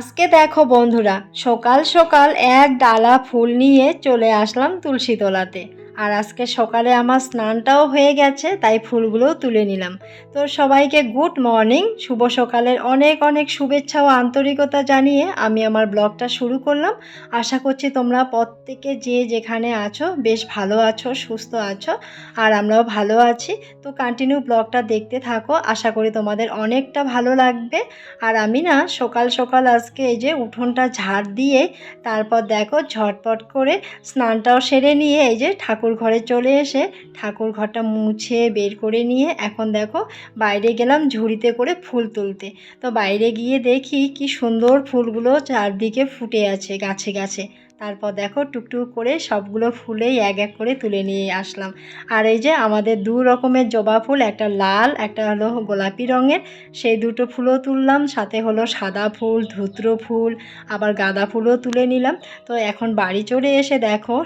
আজকে দেখো বন্ধুরা সকাল সকাল এক ডালা ফুল নিয়ে চলে আসলাম তুলসী তলাতে। আর আজকে সকালে আমার স্নানটাও হয়ে গেছে, তাই ফুলগুলোও তুলে নিলাম। তো সবাইকে গুড মর্নিং, শুভ সকালের অনেক অনেক শুভেচ্ছা ও আন্তরিকতা জানিয়ে আমি আমার ব্লগটা শুরু করলাম। আশা করছি তোমরা প্রত্যেকে যে যেখানে আছো বেশ ভালো আছো, সুস্থ আছো, আর আমরাও ভালো আছি। তো কন্টিনিউ ব্লগটা দেখতে থাকো, আশা করি তোমাদের অনেকটা ভালো লাগবে। আর আমি না সকাল সকাল আজকে এই যে উঠোনটা ঝাড় দিয়ে তারপর দেখো ঝটপট করে স্নানটাও সেরে নিয়ে এই যে ঠাকুর ঘরে চলে এসে ঠাকুর ঘরটা মুছে বের করে নিয়ে এখন দেখো বাইরে গেলাম ঝুড়িতে করে ফুল তুলতে। তো বাইরে গিয়ে দেখি কি সুন্দর ফুলগুলো চারদিকে ফুটে আছে গাছে গাছে। তারপর দেখো টুকটুক করে সবগুলো ফুলেই এক এক করে তুলে নিয়ে আসলাম। আর এই যে আমাদের দু রকমের জবা ফুল, একটা লাল, একটা হলো গোলাপি রঙের, সেই দুটো ফুলও তুললাম, সাথে হলো সাদা ফুল, ধুত্র ফুল, আবার গাঁদা ফুলও তুলে নিলাম। তো এখন বাড়ি চড়ে এসে দেখো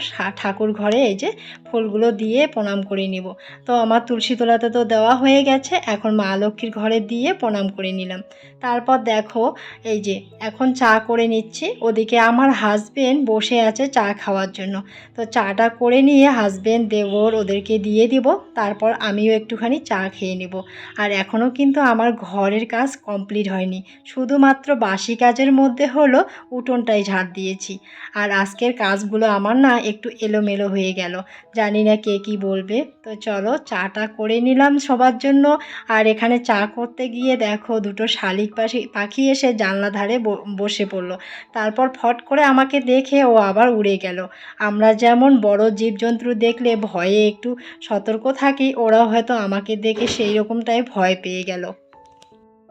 ঠাকুর ঘরে এই যে ফুলগুলো দিয়ে প্রণাম করে নিব। তো আমার তুলসী তোলাতে তো দেওয়া হয়ে গেছে, এখন মা লক্ষ্মীর ঘরে দিয়ে প্রণাম করে নিলাম। তারপর দেখো এই যে এখন চা করে নিচ্ছি, ওদিকে আমার হাজবেন্ড বসে আছে চা খাওয়ার জন্য। তো চাটা করে নিয়ে হাজবেন্ড দেবর ওদেরকে দিয়ে দিব, তারপর আমিও একটুখানি চা খেয়ে নেব। আর এখনও কিন্তু আমার ঘরের কাজ কমপ্লিট হয়নি। শুধুমাত্র বাসি কাজের মধ্যে হলো উঠোনটাই ঝাড় দিয়েছি। আর আজকের কাজগুলো আমার না একটু এলোমেলো হয়ে গেল। জানি না কে কি বলবে। তো চলো চাটা করে নিলাম সবার জন্য। আর এখানে চা করতে গিয়ে দেখো দুটো শালিক পাখি পাখি এসে জানলা ধারে বসে পড়ল। তারপর ফট করে আমাকে দেখে আবার উড়ে গেল। আমরা যেমন বড় জীবজন্তু দেখলে ভয়ে একটু সতর্ক থাকি, ওরাও হয়তো আমাকে দেখে সেই রকমটাই ভয় পেয়ে গেল।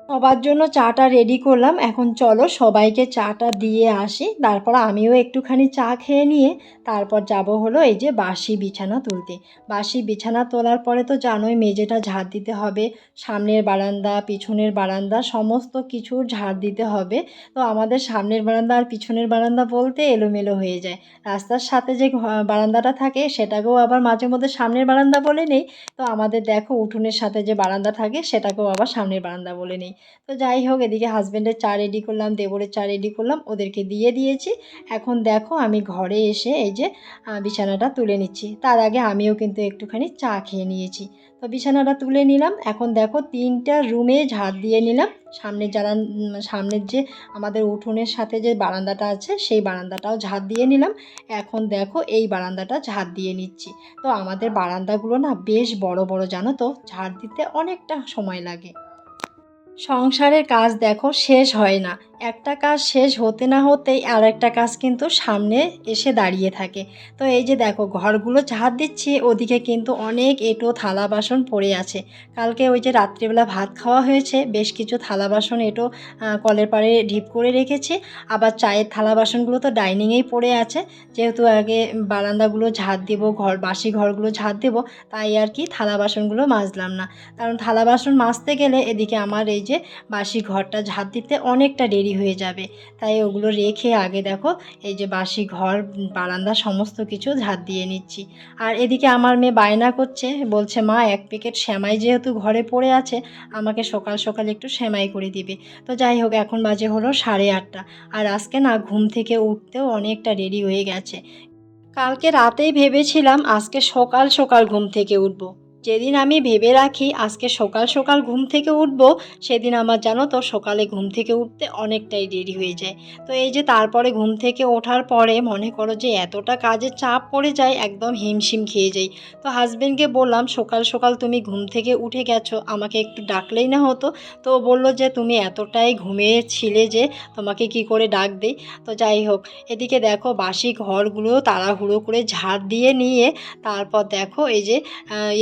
সবার জন্য চাটা রেডি করলাম। এখন চলো সবাইকে চাটা দিয়ে আসি। তারপর আমিও একটুখানি চা খেয়ে নিয়ে তারপর যাব হলো এই যে বাসি বিছানা তুলতে। বাসি বিছানা তোলার পরে তো জানোই মেঝেটা ঝাড় দিতে হবে, সামনের বারান্দা, পিছনের বারান্দা সমস্ত কিছু ঝাড় দিতে হবে। তো আমাদের সামনের বারান্দা আর পিছনের বারান্দা বলতে এলোমেলো হয়ে যায়। রাস্তার সাথে যে বারান্দাটা থাকে সেটাকেও আবার মাঝে মধ্যে সামনের বারান্দা বলে নেই। তো আমাদের দেখো উঠোনের সাথে যে বারান্দা থাকে সেটাকেও আবার সামনের বারান্দা বলে নেই। তো যাই হোক, এদিকে হাজব্যান্ডের চা রেডি করলাম, দেবরের চা রেডি করলাম, ওদেরকে দিয়ে দিয়েছি। এখন দেখো, আমি ঘরে এসে এই যে বিছানাটা তুলে নিচ্ছি। তার আগে আমিও কিন্তু একটুখানি চা খেয়ে নিয়েছি। তো বিছানাটা তুলে নিলাম। এখন দেখো, তিনটা রুমে ঝাড় দিয়ে নিলাম। সামনে যারা সামনের যে আমাদের উঠোনের সাথে যে বারান্দাটা আছে, সেই বারান্দাটাও ঝাড় দিয়ে নিলাম। এখন দেখো, এই বারান্দাটা ঝাড় দিয়ে নিচ্ছি। তো আমাদের বারান্দাগুলো না বেশ বড় বড়, জানো তো? ঝাড় দিতে অনেকটা সময় লাগে। সংসারের কাজ দেখো শেষ হয় না। একটা কাজ শেষ হতে না হতেই আর একটা কাজ কিন্তু সামনে এসে দাঁড়িয়ে থাকে। তো এই যে দেখো, ঘরগুলো ঝাড় দিচ্ছি, ওদিকে কিন্তু অনেক এঁটো থালা বাসন পড়ে আছে। কালকে ওই যে রাত্রিবেলা ভাত খাওয়া হয়েছে, বেশ কিছু থালা বাসন এঁটো কলের পাড়ে ঢিপ করে রেখেছি। আবার চায়ের থালা বাসনগুলো তো ডাইনিংয়েই পড়ে আছে। যেহেতু আগে বারান্দাগুলো ঝাড় দেবো, ঘর, বাসি ঘরগুলো ঝাড় দেবো, তাই আর কি থালা বাসনগুলো মাজলাম না। কারণ থালা বাসন মাজতে গেলে এদিকে আমার এই যে বাসি ঘরটা ঝাঁট দিতে অনেকটা দেরি হয়ে যাবে। তাই ওগুলো রেখে আগে দেখো, এই যে বাসি ঘর, বারান্দা সমস্ত কিছু ঝাঁট দিয়ে নিচ্ছি। আর এদিকে আমার মেয়ে বায়না করছে, বলছে, মা, এক প্যাকেট শ্যামাই যেহেতু ঘরে পড়ে আছে, আমাকে সকাল সকাল একটু শ্যামাই করে দিবে। তো যাই হোক, এখন বাজে হলো সাড়ে আটটা। আর আজকে না, ঘুম থেকে উঠতেও অনেকটা রেডি হয়ে গেছে। কালকে রাতেই ভেবেছিলাম আজকে সকাল সকাল ঘুম থেকে উঠবো। যেদিন আমি ভেবে রাখি আজকে সকাল সকাল ঘুম থেকে উঠব, সেদিন আমার জানো তো সকালে ঘুম থেকে উঠতে অনেকটাই দেরি হয়ে যায়। তো এই যে তারপরে ঘুম থেকে ওঠার পরে মনে করো যে এতটা কাজের চাপ পড়ে যায়, একদম হিমশিম খেয়ে যাই। তো হাজবেন্ডকে বললাম, সকাল সকাল তুমি ঘুম থেকে উঠে গেছো, আমাকে একটু ডাকলেই না হতো? তো বলল যে, তুমি এতটাই ঘুমিয়েছিলে যে তোমাকে কি করে ডাক দেই? তো যাই হোক, এদিকে দেখো বাসি ঘরগুলো তাড়াহুড়ো করে ঝাড় দিয়ে নিয়ে, তারপর দেখো এই যে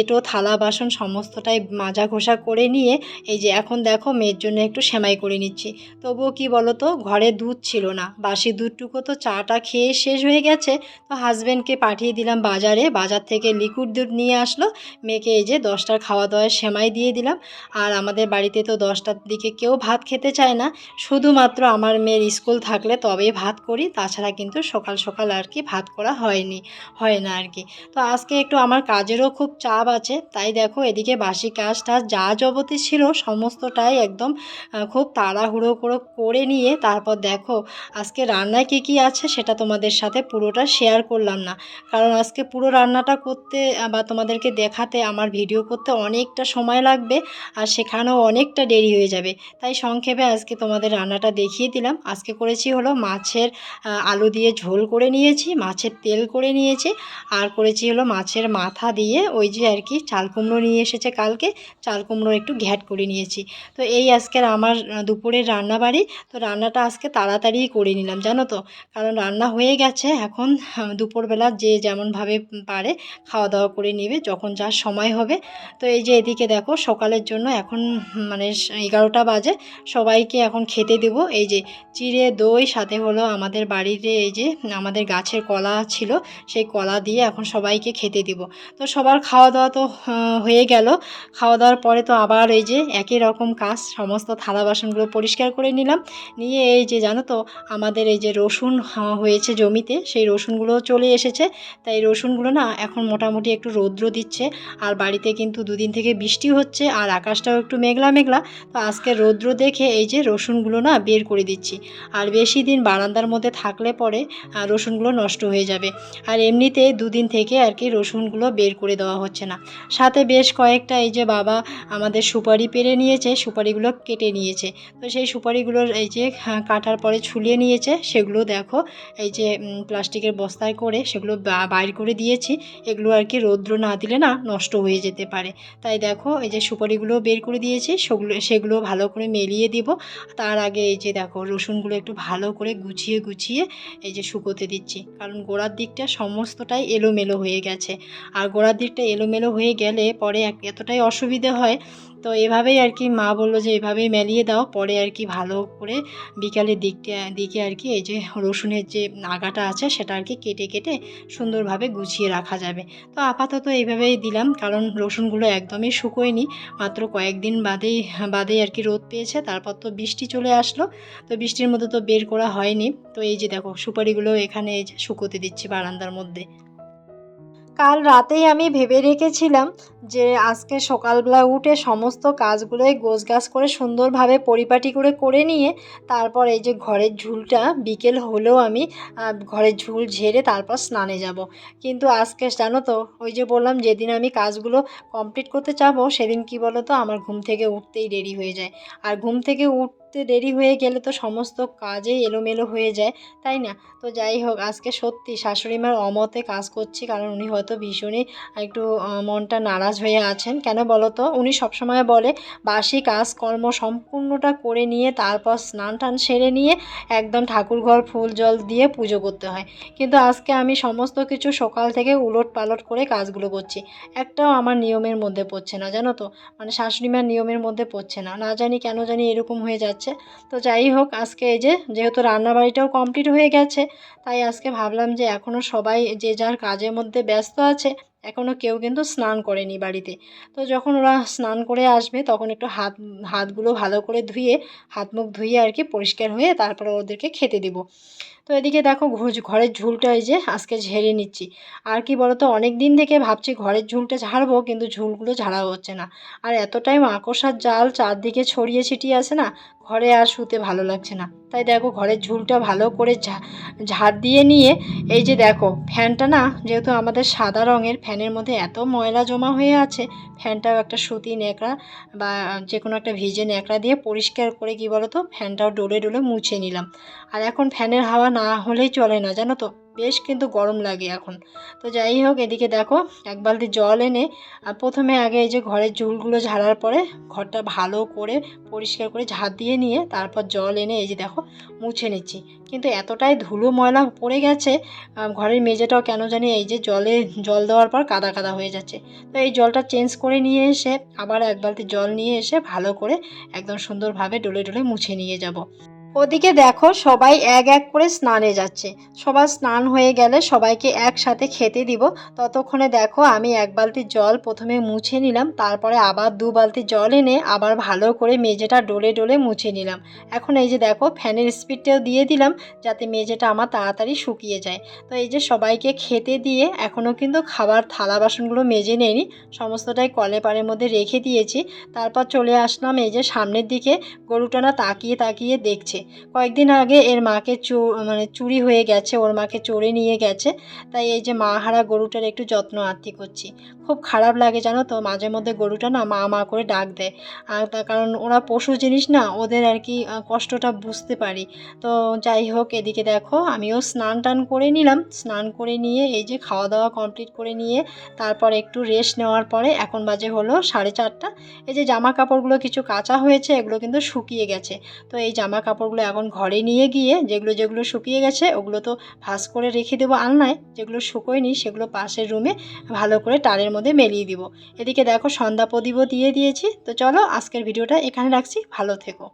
এঁটো থালা বাসন সমস্তটাই মাজা ঘষা করে নিয়ে এই যে এখন দেখো মেয়ের জন্য একটু সেমাই করে নিচ্ছি। তবুও কি বলো তো ঘরে দুধ ছিল না। বাসি দুধটুকু তো চাটা খেয়ে শেষ হয়ে গেছে। তো হাজব্যান্ডকে পাঠিয়ে দিলাম বাজারে। বাজার থেকে লিকুইড দুধ নিয়ে আসলো। মেয়েকে এই যে দশটার খাওয়া দাওয়ার সেমাই দিয়ে দিলাম। আর আমাদের বাড়িতে তো দশটার দিকে কেউ ভাত খেতে চায় না। শুধুমাত্র আমার মেয়ের স্কুল থাকলে তবেই ভাত করি। তাছাড়া কিন্তু সকাল সকাল আর কি ভাত করা হয়নি, হয় না আর কি। তো আজকে একটু আমার কাজেরও খুব চাপ আছে। তাই দেখো এদিকে বাসি কাজ টাজ যা যাবতীয় ছিল সমস্তটাই একদম খুব তাড়াহুড়ো করে করে নিয়ে তারপর দেখো আজকে রান্নায় কী কী আছে সেটা তোমাদের সাথে পুরোটা শেয়ার করলাম না। কারণ আজকে পুরো রান্নাটা করতে বা তোমাদেরকে দেখাতে, আমার ভিডিও করতে অনেকটা সময় লাগবে আর সেখানেও অনেকটা দেরি হয়ে যাবে। তাই সংক্ষেপে আজকে তোমাদের রান্নাটা দেখিয়ে দিলাম। আজকে করেছি হলো মাছের আলু দিয়ে ঝোল করে নিয়েছি, মাছের তেল করে নিয়েছি আর করেছি হলো মাছের মাথা দিয়ে ওই যে আর কি চাল কুমড়ো নিয়ে এসেছে কালকে। চাল কুমড়ো একটু ঘ্যাট করে নিয়েছি। তো এই আজকের আমার দুপুরের রান্নাবাড়ি। তো রান্নাটা আজকে তাড়াতাড়ি করে নিলাম, জানো তো? কারণ রান্না হয়ে গেছে, এখন দুপুরবেলা যে যেমনভাবে পারে খাওয়া দাওয়া করে নেবে যখন যার সময় হবে। তো এই যে এদিকে দেখো, সকালের জন্য এখন মানে এগারোটা বাজে, সবাইকে এখন খেতে দেব। এই যে চিড়ে দই, সাথে হলো আমাদের বাড়িতে এই যে আমাদের গাছের কলা ছিল, সেই কলা দিয়ে এখন সবাইকে খেতে দিব। তো সবার খাওয়া দাওয়া তো হয়ে গেল। খাওয়া দাওয়ার পরে তো আবার এই যে একই রকম কাজ, সমস্ত থালা বাসনগুলো পরিষ্কার করে নিলাম। নিয়ে এই যে জানো তো, আমাদের এই যে রসুন হয়েছে জমিতে, সেই রসুনগুলো চলে এসেছে। তাই রসুনগুলো না এখন মোটামুটি একটু রৌদ্র দিচ্ছে। আর বাড়িতে কিন্তু দুদিন থেকে বৃষ্টি হচ্ছে, আর আকাশটাও একটু মেঘলা মেঘলা। তো আজকে রৌদ্র দেখে এই যে রসুনগুলো না বের করে দিচ্ছি। আর বেশি দিন বারান্দার মধ্যে থাকলে পরে রসুনগুলো নষ্ট হয়ে যাবে। আর এমনিতে দুদিন থেকে আর কি রসুনগুলো বের করে দেওয়া হচ্ছে না। সাথে বেশ কয়েকটা এই যে বাবা আমাদের সুপারি পেরে নিয়েছে সুপারিগুলো কেটে নিয়েছে। তো সেই সুপারিগুলোর এই যে হ্যাঁ, কাটার পরে ছুলিয়ে নিয়েছে সেগুলো দেখো এই যে প্লাস্টিকের বস্তায় করে সেগুলো বাইর করে দিয়েছি। এগুলো আর কি রৌদ্র না দিলে না নষ্ট হয়ে যেতে পারে। তাই দেখো এই যে সুপারিগুলো বের করে দিয়েছি সেগুলো সেগুলো ভালো করে মেলিয়ে দিব। তার আগে এই যে দেখো রসুনগুলো একটু ভালো করে গুছিয়ে গুছিয়ে এই যে শুকোতে দিচ্ছি। কারণ গোড়ার দিকটা সমস্তটাই এলোমেলো হয়ে গেছে। আর গোড়ার দিকটা এলোমেলো হয়ে গেলে পরে এতটাই অসুবিধে হয়। তো এভাবেই আর কি মা বলল যে এভাবেই মেলিয়ে দাও। পরে আর কি ভালো করে বিকালের দিকটা, দিকে আর কি এই যে রসুনের যে আগাটা আছে সেটা আর কি কেটে কেটে সুন্দরভাবে গুছিয়ে রাখা যাবে। তো আপাতত এইভাবেই দিলাম কারণ রসুনগুলো একদমই শুকোয়নি। মাত্র কয়েকদিন বাদেই বাদেই আর কি রোদ পেয়েছে। তারপর তো বৃষ্টি চলে আসলো। তো বৃষ্টির মধ্যে তো বের করা হয়নি। তো এই যে দেখো সুপারিগুলো এখানে এই যে শুকোতে দিচ্ছি বারান্দার মধ্যে। কাল রাতেই আমি ভেবে রেখেছিলাম যে আজকে সকালবেলা উঠে সমস্ত কাজগুলোই গোছগাছ করে সুন্দরভাবে পরিপাটি করে করে নিয়ে তারপর এই যে ঘরের ঝুলটা বিকেল হলেও আমি ঘরের ঝুল ঝেড়ে তারপর স্নানে যাব। কিন্তু আজকে জানো তো, ওই যে বললাম যেদিন আমি কাজগুলো কমপ্লিট করতে চাবো সেদিন কি বলো তো আমার ঘুম থেকে উঠতেই দেরি হয়ে যায়। আর ঘুম থেকে উঠতে দেরি হয়ে গেলে তো সমস্ত কাজেই এলোমেলো হয়ে যায়, তাই না? তো যাই হোক, আজকে সত্যি শাশুড়ি মার অমতে কাজ করছি, কারণ উনি হয়তো ভীষণই একটু মনটা নারাজ হয়ে আছেন। কেন বলো তো? উনি সবসময় বলে, বাসি কাজকর্ম সম্পূর্ণটা করে নিয়ে, তারপর স্নান টান সেরে নিয়ে, একদম ঠাকুরঘর ফুল জল দিয়ে পুজো করতে হয়। কিন্তু আজকে আমি সমস্ত কিছু সকাল থেকে উলট পালট করে কাজগুলো করছি। একটাও আমার নিয়মের মধ্যে পড়ছে না, জানো তো? মানে শাশুড়ি মার নিয়মের মধ্যে পড়ছে না। না জানি কেন জানি এরকম হয়ে যাচ্ছে। তো যাই হোক, আজকে এই যে যেহেতু রান্নাবাড়িটাও কমপ্লিট হয়ে গেছে, তাই আজকে ভাবলাম যে এখনও সবাই যে যার কাজের মধ্যে ব্যস্ত আছে এখনও কেউ কিন্তু স্নান করেনি বাড়িতে। তো যখন ওরা স্নান করে আসবে, তখন একটু হাত, হাতগুলো ভালো করে ধুয়ে, হাত মুখ ধুয়ে আর কি পরিষ্কার হয়ে তারপরে ওদেরকে খেতে দেব। তো এদিকে দেখো ঘরের ঝুলটা এই যে আজকে ঝেড়ে নিচ্ছি। আর কি বলতো অনেক দিন থেকে ভাবছি ঘরের ঝুলটা ঝাড়বো, কিন্তু ঝুলগুলো ঝাড়া হচ্ছে না। আর এতটাই মাকড়সার জাল, চারদিকে ছড়িয়ে ছিটিয়ে আছে না ঘরে আর শুতে ভালো লাগছে না। তাই দেখো ঘরের ঝুলটা ভালো করে ঝাড় দিয়ে নিয়ে এই যে দেখো, ফ্যানটা না যেহেতু আমাদের সাদা রঙের, ফ্যানের মধ্যে এত ময়লা জমা হয়ে আছে, ফ্যানটাও একটা সুতি ন্যাকড়া বা যে কোনো একটা ভিজে ন্যাকড়া দিয়ে পরিষ্কার করে কি বলো তো ফ্যানটাও ডলে ডলে মুছে নিলাম। আর এখন ফ্যানের হাওয়া না হলেই চলে না, জানো তো? বেশ কিন্তু গরম লাগে এখন। তো যাই হোক, এদিকে দেখো, এক বালতি জল এনে, আর প্রথমে আগে এই যে ঘরের ঝুলগুলো ঝাড়ার পরে ঘরটা ভালো করে পরিষ্কার করে ঝাড় দিয়ে নিয়ে তারপর জল এনে এই যে দেখো, মুছে নিচ্ছি। কিন্তু এতটাই ধুলো ময়লা পড়ে গেছে ঘরের মেঝেটাও কেন জানি এই যে জলে জল দেওয়ার পর কাদা কাদা হয়ে যাচ্ছে। তো এই জলটা চেঞ্জ করে নিয়ে এসে, আবার এক বালতি জল নিয়ে এসে ভালো করে একদম সুন্দরভাবে ডলে ডলে মুছে নিয়ে যাব। ওদিকে দেখো সবাই এক এক করে স্নানে যাচ্ছে। সবার স্নান হয়ে গেলে সবাইকে একসাথে খেতে দিব। ততক্ষণে দেখো আমি এক বালতি জল প্রথমে মুছে নিলাম, তারপরে আবার দু বালতি জল এনে আবার ভালো করে মেঝেটা ডলে ডলে মুছে নিলাম। এখন এই যে দেখো ফ্যানের স্পিডটাও দিয়ে দিলাম যাতে মেঝেটা আমার তাড়াতাড়ি শুকিয়ে যায়। তো এই যে সবাইকে খেতে দিয়ে এখনও কিন্তু খাবার থালা বাসনগুলো মেজে নেয়নি সমস্তটাই কলে পাড়ের মধ্যে রেখে দিয়েছি। তারপর চলে আসলাম এই যে সামনের দিকে গরুটা না তাকিয়ে তাকিয়ে দেখছে। কয়েকদিন আগে এর মাকে চো মানে চুরি হয়ে গেছে, ওর মাকে চড়ে নিয়ে গেছে। তাই এই যে মা হারা গরুটার একটু যত্ন আত্তি করছি। খুব খারাপ লাগে জানো তো, মাঝে মধ্যে গরুটা না মা মা করে ডাক দেয়। আর তার কারণ ওরা পশু জিনিস না, ওদের আর কি কষ্টটা বুঝতে পারি। তো যাই হোক, এদিকে দেখো, আমিও স্নান টান করে নিলাম। স্নান করে নিয়ে এই যে খাওয়া দাওয়া কমপ্লিট করে নিয়ে, তারপর একটু রেস্ট নেওয়ার পরে এখন বাজে হলো সাড়ে চারটা। এই যে জামা কাপড়গুলো কিছু কাঁচা হয়েছে, এগুলো কিন্তু শুকিয়ে গেছে। তো এই জামা কাপড়গুলো এখন ঘরে নিয়ে গিয়ে যেগুলো যেগুলো শুকিয়ে গেছে, ওগুলো তো ভাস করে রেখে দেবো আলনায়। যেগুলো শুকোয়নি সেগুলো পাশের রুমে ভালো করে টারের মধ্যে মেলিয়ে দিব। এদিকে দেখো সন্ধ্যা প্রদীপও দিয়ে দিয়েছি। তো চলো আজকের ভিডিওটা এখানে রাখছি। ভালো থেকো।